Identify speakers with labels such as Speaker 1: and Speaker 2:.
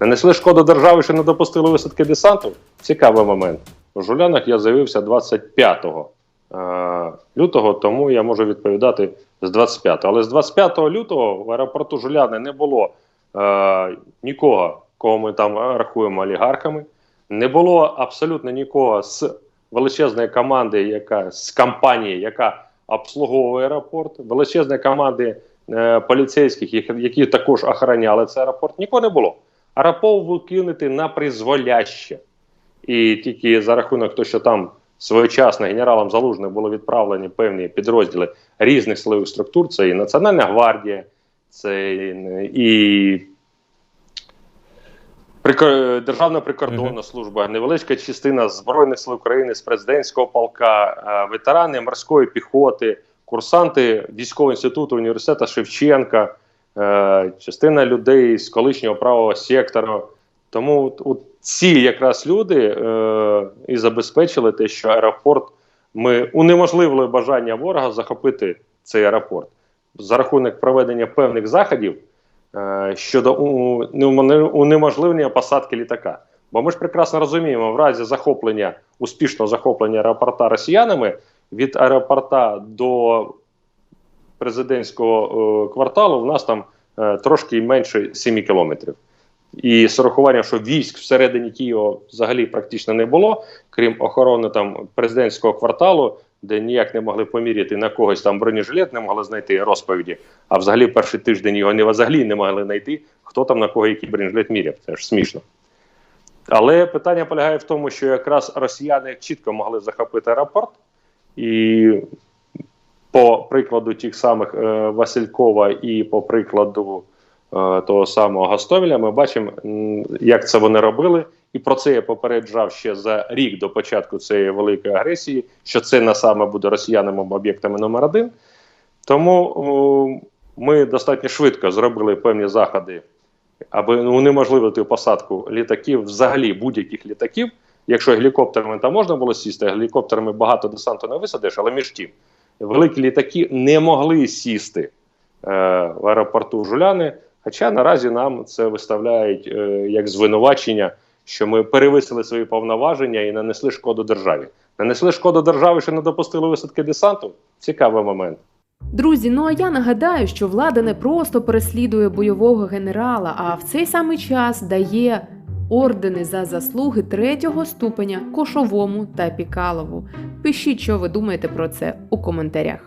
Speaker 1: Нанесли шкоду державі, що не допустили висадки десанту. Цікавий момент. У Жулянах я з'явився 25 е, лютого, тому я можу відповідати з 25. Але з 25 лютого в аеропорту Жуляни не було е, нікого, кого ми там рахуємо олігархами. Не було абсолютно нікого з величезної команди, яка з компанії, яка обслуговує аеропорт, величезної команди е, поліцейських, які також охороняли цей аеропорт. Нікого не було. Аеропорт був кинути на призволяще. І тільки за рахунок того, що там своєчасно генералом Залужним були відправлені певні підрозділи різних силових структур, це і Національна гвардія, це і Державна прикордонна служба, невеличка частина Збройних сил України з президентського полка, е, ветерани морської піхоти, курсанти військового інституту університету Шевченка, е, частина людей з колишнього правого сектора. Тому от- ці якраз люди е, і забезпечили те, що аеропорт ми унеможливили бажання ворога захопити цей аеропорт за рахунок проведення певних заходів е, щодо унеможливлення посадки літака. Бо ми ж прекрасно розуміємо, в разі захоплення успішного захоплення аеропорта росіянами від аеропорта до президентського е, кварталу в нас там е, трошки менше 7 кілометрів. І з урахуванням, що військ всередині Києва взагалі практично не було, крім охорони там президентського кварталу, де ніяк не могли поміряти на когось там бронежилет, не могли знайти розповіді. А взагалі перший тиждень його не взагалі не могли знайти, хто там на кого який бронежилет міряв. Це ж смішно. Але питання полягає в тому, що якраз росіяни чітко могли захопити аеропорт, і по прикладу тих самих е, Василькова і по прикладу е, того самого Гастовіля, ми бачимо, як це вони робили. І про це я попереджав ще за рік до початку цієї великої агресії, що це на саме буде росіянами об'єктами номер один. Тому о, ми достатньо швидко зробили певні заходи, аби унеможливити посадку літаків, взагалі будь-яких літаків. Якщо гелікоптерами там можна було сісти, гелікоптерами багато десанту не висадиш, але між тим, великі літаки не могли сісти е, в аеропорту Жуляни. Хоча наразі нам це виставляють е, як звинувачення, що ми перевисили свої повноваження і нанесли шкоду державі. Нанесли шкоду державі, що не допустили висадки десанту. Цікавий момент.
Speaker 2: Друзі, ну а я нагадаю, що влада не просто переслідує бойового генерала, а в цей самий час дає ордени за заслуги третього ступеня Кошовому та Пікалову. Пишіть, що ви думаєте про це у коментарях.